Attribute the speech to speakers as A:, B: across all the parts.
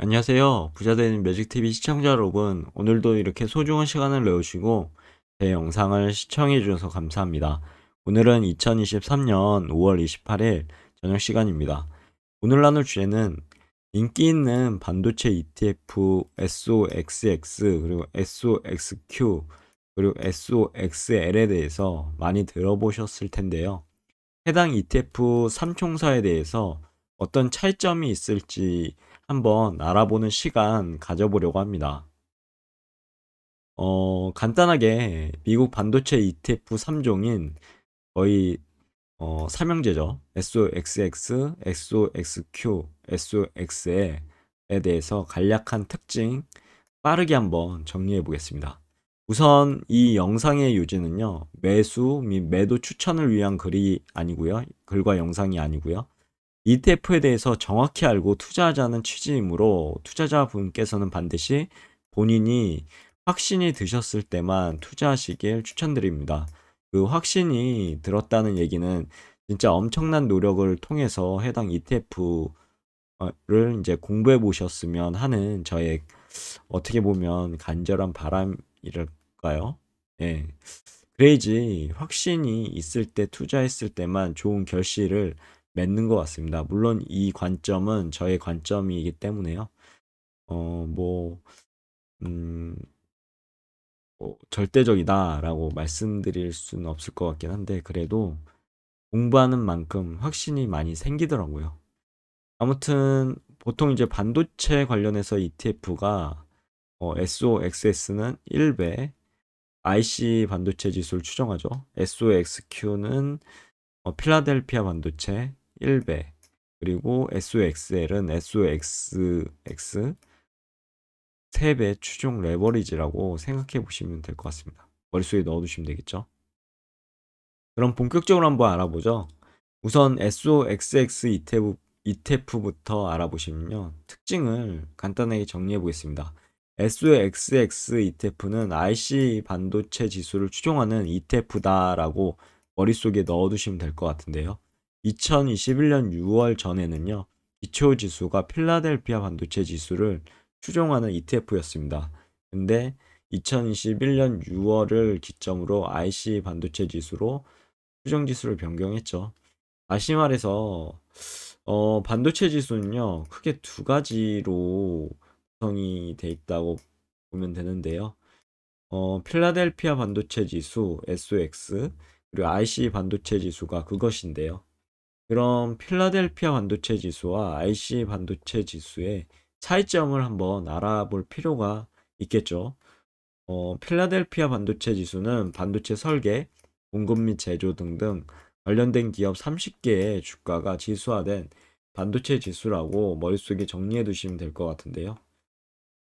A: 안녕하세요. 부자되는 매직TV 시청자 여러분. 오늘도 이렇게 소중한 시간을 내주시고 제 영상을 시청해 주셔서 감사합니다. 오늘은 2023년 5월 28일 저녁 시간입니다. 오늘 나눌 주제는 인기 있는 반도체 ETF SOXX 그리고 SOXQ 그리고 SOXL에 대해서 많이 들어보셨을 텐데요. 해당 ETF 3총사에 대해서 어떤 차이점이 있을지 한번 알아보는 시간 가져보려고 합니다. 어, 간단하게 미국 반도체 ETF 3종인 거의 어, 삼형제죠. SOXX, SOXQ, SOX에 대해서 간략한 특징 빠르게 한번 정리해 보겠습니다. 우선 이 영상의 요지는요, 매수 및 매도 추천을 위한 글이 아니고요, 글과 영상이 아니고요. ETF에 대해서 정확히 알고 투자하자는 취지이므로 투자자분께서는 반드시 본인이 확신이 드셨을 때만 투자하시길 추천드립니다. 그 확신이 들었다는 얘기는 진짜 엄청난 노력을 통해서 해당 ETF를 이제 공부해 보셨으면 하는 저의 어떻게 보면 간절한 바람이랄까요? 예. 그래야지 확신이 있을 때 투자했을 때만 좋은 결실을 맺는 것 같습니다. 물론 이 관점은 저의 관점이기 때문에요. 어, 뭐, 음, 뭐 절대적이다라고 말씀드릴 수는 없을 것 같긴 한데, 그래도 공부하는 만큼 확신이 많이 생기더라고요. 아무튼, 보통 이제 반도체 관련해서 ETF가 어, SOXS는 1배, IC 반도체 지수를 추정하죠. SOXQ는 어, 필라델피아 반도체 1배, 그리고 SOXL은 SOXX 3배 추종 레버리지라고 생각해 보시면 될 것 같습니다. 머릿속에 넣어두시면 되겠죠. 그럼 본격적으로 한번 알아보죠. 우선 SOXX ETF, ETF부터 알아보시면요. 특징을 간단하게 정리해 보겠습니다. SOXX ETF는 IC 반도체 지수를 추종하는 ETF다라고 머릿속에 넣어두시면 될 것 같은데요. 2021년 6월 전에는요. 기초 지수가 필라델피아 반도체 지수를 추종하는 ETF였습니다. 근데 2021년 6월을 기점으로 IC 반도체 지수로 추정 지수를 변경했죠. 다시 말해서 어, 반도체 지수는요. 크게 두 가지로 구성이 돼 있다고 보면 되는데요. 어, 필라델피아 반도체 지수 SOX 그리고 IC 반도체 지수가 그것인데요. 그럼 필라델피아 반도체 지수와 IC 반도체 지수의 차이점을 한번 알아볼 필요가 있겠죠. 어, 필라델피아 반도체 지수는 반도체 설계, 공급 및 제조 등등 관련된 기업 30개의 주가가 지수화된 반도체 지수라고 머릿속에 정리해 두시면 될 것 같은데요.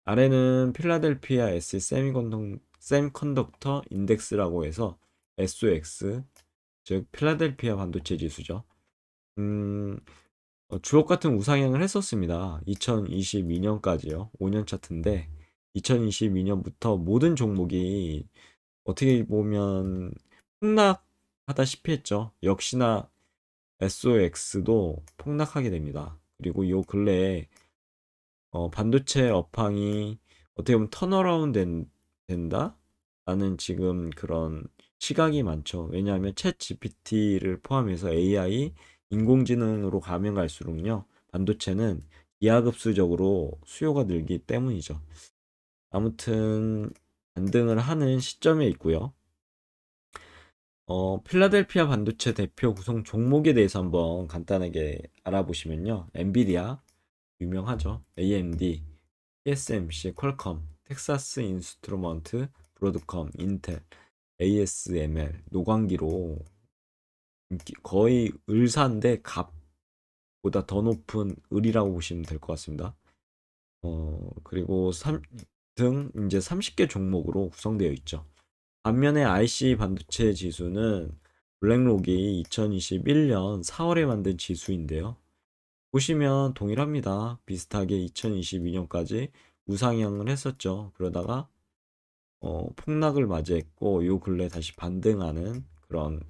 A: 아래는 필라델피아 S 세미컨덕터 인덱스라고 해서 SOX, 즉 필라델피아 반도체 지수죠. 음, 어, 주옥 같은 우상향을 했었습니다. 2022 년까지요. 5 년 차트인데 2022 년부터 모든 종목이 어떻게 보면 폭락하다시피 했죠. 역시나 SOX도 폭락하게 됩니다. 그리고 요 근래에 어, 반도체 업황이 어떻게 보면 턴어라운드 된다? 라는 지금 그런 시각이 많죠. 왜냐하면 챗 GPT를 포함해서 AI, 인공지능으로 가면 갈수록요, 반도체는 기하급수적으로 수요가 늘기 때문이죠. 아무튼 반등을 하는 시점에 있고요. 어, 필라델피아 반도체 대표 구성 종목에 대해서 한번 간단하게 알아보시면요. 엔비디아 유명하죠. AMD, TSMC, 퀄컴, 텍사스 인스트루먼트, 브로드컴, 인텔, ASML, 노광기로 거의 을사인데 갑보다 더 높은 을이라고 보시면 될 것 같습니다. 어, 그리고 3, 등 이제 30개 종목으로 구성되어 있죠. 반면에 IC 반도체 지수는 블랙록이 2021년 4월에 만든 지수인데요. 보시면 동일합니다. 비슷하게 2022년까지 우상향을 했었죠. 그러다가 어, 폭락을 맞이했고 요 근래 다시 반등하는 그런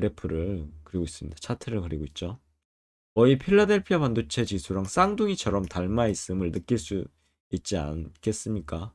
A: 그래프를 그리고 있습니다. 차트를 그리고 있죠. 거의 필라델피아 반도체 지수랑 쌍둥이처럼 닮아 있음을 느낄 수 있지 않겠습니까?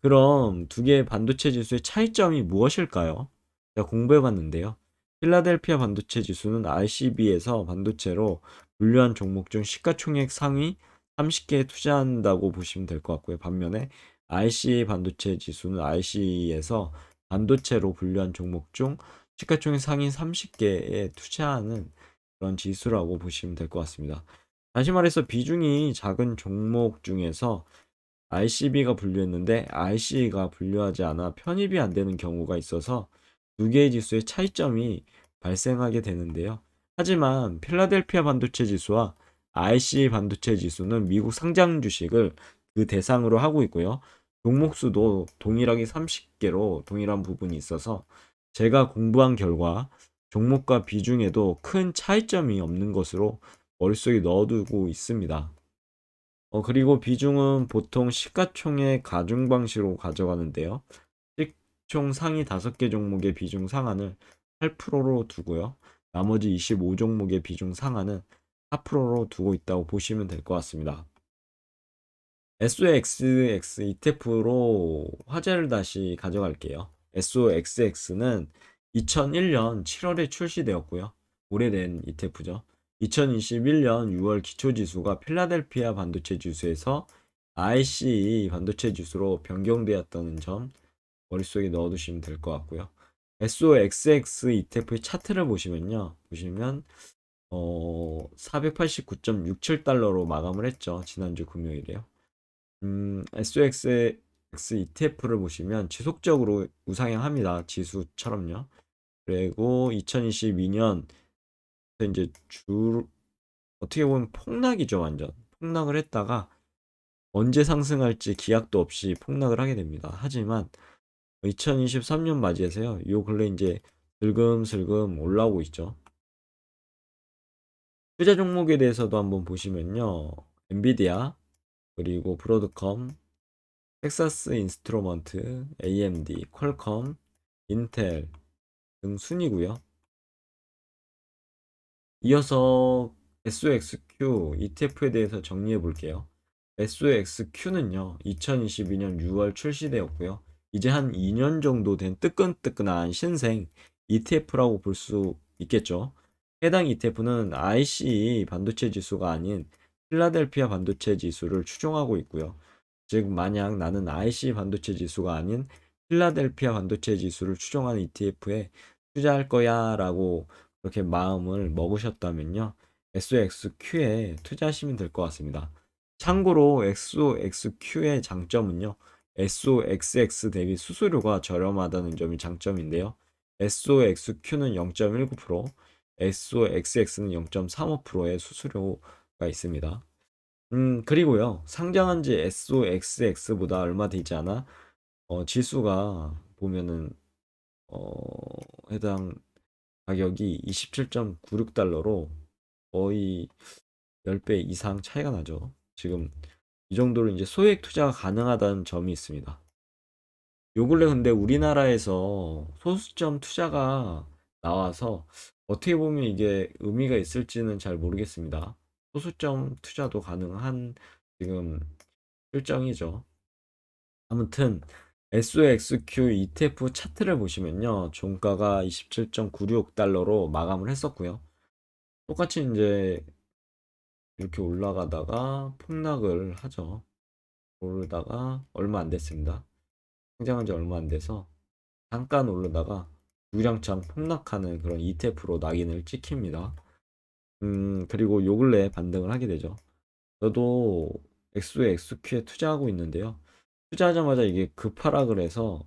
A: 그럼 두 개의 반도체 지수의 차이점이 무엇일까요? 제가 공부해 봤는데요. 필라델피아 반도체 지수는 RCB에서 반도체로 분류한 종목 중 시가총액 상위 30개에 투자한다고 보시면 될 것 같고요. 반면에 RC 반도체 지수는 RC에서 반도체로 분류한 종목 중 시가총액 상위 30개에 투자하는 그런 지수라고 보시면 될 것 같습니다. 다시 말해서 비중이 작은 종목 중에서 RCB가 분류했는데 RC가 분류하지 않아 편입이 안 되는 경우가 있어서 두 개의 지수의 차이점이 발생하게 되는데요. 하지만 필라델피아 반도체 지수와 RC 반도체 지수는 미국 상장 주식을 그 대상으로 하고 있고요. 종목 수도 동일하게 30개로 동일한 부분이 있어서 제가 공부한 결과 종목과 비중에도 큰 차이점이 없는 것으로 머릿속에 넣어두고 있습니다. 어, 그리고 비중은 보통 시가총액 가중 방식으로 가져가는데요. 시총 상위 5개 종목의 비중 상한을 8%로 두고요. 나머지 25종목의 비중 상한은 4%로 두고 있다고 보시면 될 것 같습니다. SOXX ETF로 화제를 다시 가져갈게요. SOXX는 2001년 7월에 출시되었고요. 오래된 ETF죠. 2021년 6월 기초지수가 필라델피아 반도체 지수에서 ICE 반도체 지수로 변경되었다는 점 머릿속에 넣어두시면 될 것 같고요. SOXX ETF의 차트를 보시면요. 보시면 어 489.67달러로 마감을 했죠. 지난주 금요일에요. 음, SOXX ETF를 보시면 지속적으로 우상향합니다. 지수처럼요. 그리고 2022년 이제 주 어떻게 보면 폭락이죠, 완전. 폭락을 했다가 언제 상승할지 기약도 없이 폭락을 하게 됩니다. 하지만 2023년 맞이해서요. 요 근래 이제 슬금슬금 올라오고 있죠. 투자 종목에 대해서도 한번 보시면요. 엔비디아, 그리고 브로드컴, 텍사스 인스트루먼트, AMD, 퀄컴, 인텔 등 순이고요. 이어서 SOXQ ETF에 대해서 정리해 볼게요. SOXQ는요, 2022년 6월 출시되었고요. 이제 한 2년 정도 된 뜨끈뜨끈한 신생 ETF라고 볼 수 있겠죠. 해당 ETF는 IC 반도체 지수가 아닌 필라델피아 반도체 지수를 추종하고 있고요. 즉 만약 나는 IC 반도체 지수가 아닌 필라델피아 반도체 지수를 추종하는 ETF에 투자할 거야 라고 그렇게 마음을 먹으셨다면요. SOXQ에 투자하시면 될 것 같습니다. 참고로 SOXQ의 장점은요. SOXX 대비 수수료가 저렴하다는 점이 장점인데요. SOXQ는 0.19%, SOXX는 0.35%의 수수료가 있습니다. 음, 그리고요. 상장한 지 SOXX보다 얼마 되지 않아 어, 지수가 보면은 어, 해당 가격이 27.96달러로 거의 10배 이상 차이가 나죠. 지금 이 정도로 이제 소액 투자가 가능하다는 점이 있습니다. 요 근래 근데 우리나라에서 소수점 투자가 나와서 어떻게 보면 이게 의미가 있을지는 잘 모르겠습니다. 소수점 투자도 가능한 지금 실정이죠. 아무튼 SOXQ ETF 차트를 보시면요. 종가가 27.96달러로 마감을 했었고요. 똑같이 이제 이렇게 올라가다가 폭락을 하죠. 오르다가 얼마 안 됐습니다. 상장한 지 얼마 안 돼서 잠깐 오르다가 유량창 폭락하는 그런 ETF로 낙인을 찍힙니다. 음, 그리고 요 근래 반등을 하게 되죠. 저도 엑소의 엑스큐에 투자하고 있는데요. 투자하자마자 이게 급하락을 해서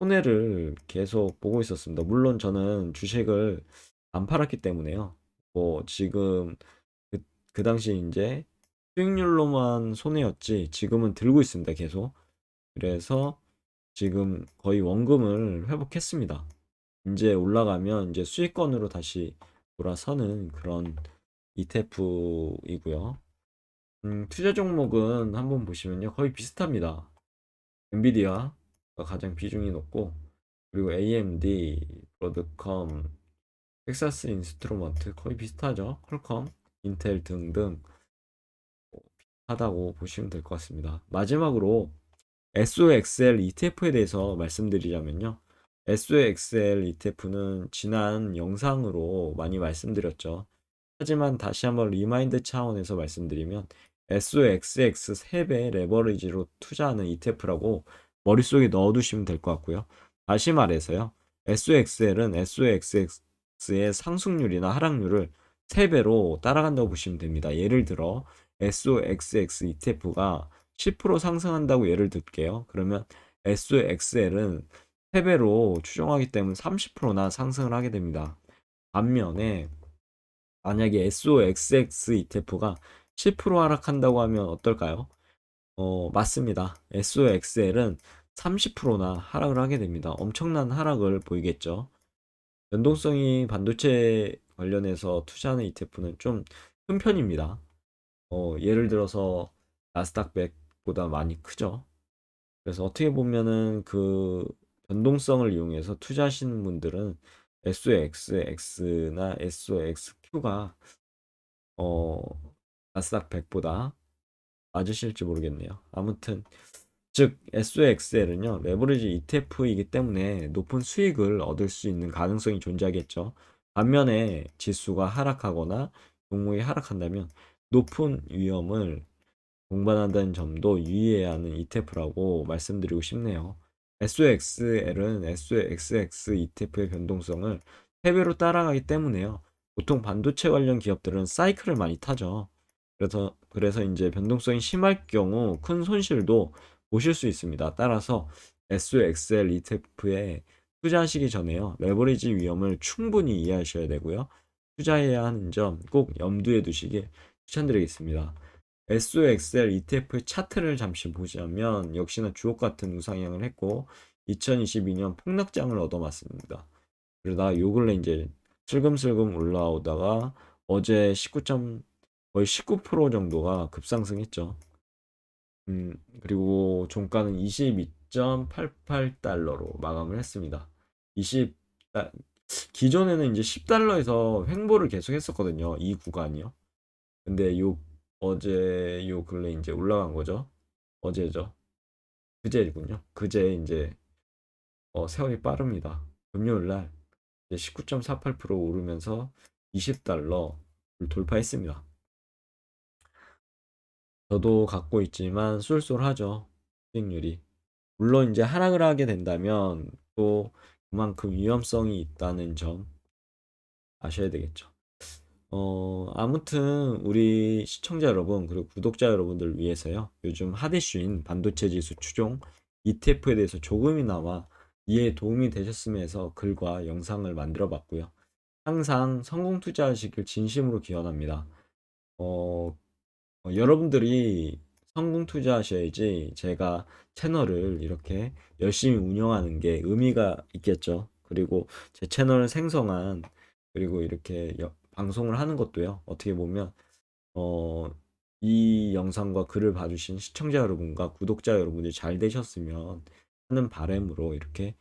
A: 손해를 계속 보고 있었습니다. 물론 저는 주식을 안 팔았기 때문에요. 뭐 지금 그, 그 당시 이제 수익률로만 손해였지 지금은 들고 있습니다. 계속. 그래서 지금 거의 원금을 회복했습니다. 이제 올라가면 이제 수익권으로 다시 돌아서는 그런 ETF이고요. 음, 투자 종목은 한번 보시면요. 거의 비슷합니다. 엔비디아가 가장 비중이 높고 그리고 AMD, 브로드컴, 텍사스 인스트루먼트 거의 비슷하죠. 퀄컴 인텔 등등 뭐 비슷하다고 보시면 될 것 같습니다. 마지막으로 SOXL ETF에 대해서 말씀드리자면요. SOXL ETF는 지난 영상으로 많이 말씀드렸죠. 하지만 다시 한번 리마인드 차원에서 말씀드리면 SOXX 3배 레버리지로 투자하는 ETF라고 머릿속에 넣어두시면 될 것 같고요. 다시 말해서요. SOXL은 SOXX의 상승률이나 하락률을 3배로 따라간다고 보시면 됩니다. 예를 들어 SOXX ETF가 10% 상승한다고 예를 들게요. 그러면 SOXL은 3배로 추정하기 때문에 30%나 상승을 하게 됩니다. 반면에 만약에 SOXX ETF가 10% 하락한다고 하면 어떨까요? 어, 맞습니다. SOXL은 30%나 하락을 하게 됩니다. 엄청난 하락을 보이겠죠. 연동성이 반도체 관련해서 투자하는 ETF는 좀 큰 편입니다. 어, 예를 들어서 나스닥 100보다 많이 크죠. 그래서 어떻게 보면은 그 변동성을 이용해서 투자하시는 분들은 SOXX나 SOXQ가 어, 나스닥 100보다 맞으실지 모르겠네요. 아무튼 즉 SOXL은요 레버리지 ETF이기 때문에 높은 수익을 얻을 수 있는 가능성이 존재하겠죠. 반면에 지수가 하락하거나 종목이 하락한다면 높은 위험을 동반한다는 점도 유의해야 하는 ETF라고 말씀드리고 싶네요. SOXL은 SOXX ETF의 변동성을 3배로 따라가기 때문에요. 보통 반도체 관련 기업들은 사이클을 많이 타죠. 그래서 그래서 이제 변동성이 심할 경우 큰 손실도 보실 수 있습니다. 따라서 SOXL ETF에 투자하시기 전에요. 레버리지 위험을 충분히 이해하셔야 되고요. 투자해야 하는 점 꼭 염두에 두시길 추천드리겠습니다. SOXL ETF의 차트를 잠시 보자면 역시나 주옥 같은 우상향을 했고 2022년 폭락장을 얻어맞습니다. 그러다 요 근래 이제 슬금슬금 올라오다가 어제 19. 거의 19% 정도가 급상승했죠. 음, 그리고 종가는 22.88달러로 마감을 했습니다. 20 기존에는 이제 10달러에서 횡보를 계속 했었거든요. 이 구간이요. 근데 요 어제 요 근래 이제 올라간 거죠. 어제죠. 그제군요. 그제 이제 어, 세월이 빠릅니다. 금요일 날 19.48% 오르면서 20달러를 돌파했습니다. 저도 갖고 있지만 쏠쏠하죠. 수익률이. 물론 이제 하락을 하게 된다면 또 그만큼 위험성이 있다는 점 아셔야 되겠죠. 어, 아무튼 우리 시청자 여러분 그리고 구독자 여러분들 위해서요. 요즘 핫 이슈인 반도체 지수 추종 ETF에 대해서 조금이나마 이해에 도움이 되셨으면 해서 글과 영상을 만들어 봤고요. 항상 성공 투자하시길 진심으로 기원합니다. 어, 어, 여러분들이 성공 투자하셔야지 제가 채널을 이렇게 열심히 운영하는 게 의미가 있겠죠. 그리고 제 채널을 생성한 그리고 이렇게 여- 방송을 하는 것도요. 어떻게 보면 어, 이 영상과 글을 봐주신 시청자 여러분과 구독자 여러분이 잘 되셨으면 하는 바람으로 이렇게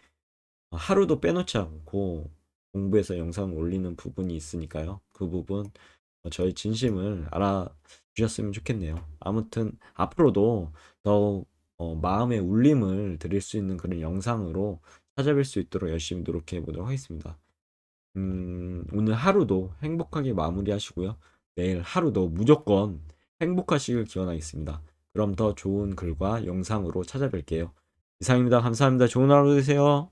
A: 하루도 빼놓지 않고 공부해서 영상을 올리는 부분이 있으니까요. 그 부분 어, 저의 진심을 알아주셨으면 좋겠네요. 아무튼 앞으로도 더욱 어, 마음의 울림을 드릴 수 있는 그런 영상으로 찾아뵐 수 있도록 열심히 노력해 보도록 하겠습니다. 음, 오늘 하루도 행복하게 마무리하시고요. 내일 하루도 무조건 행복하시길 기원하겠습니다. 그럼 더 좋은 글과 영상으로 찾아뵐게요. 이상입니다. 감사합니다. 좋은 하루 되세요.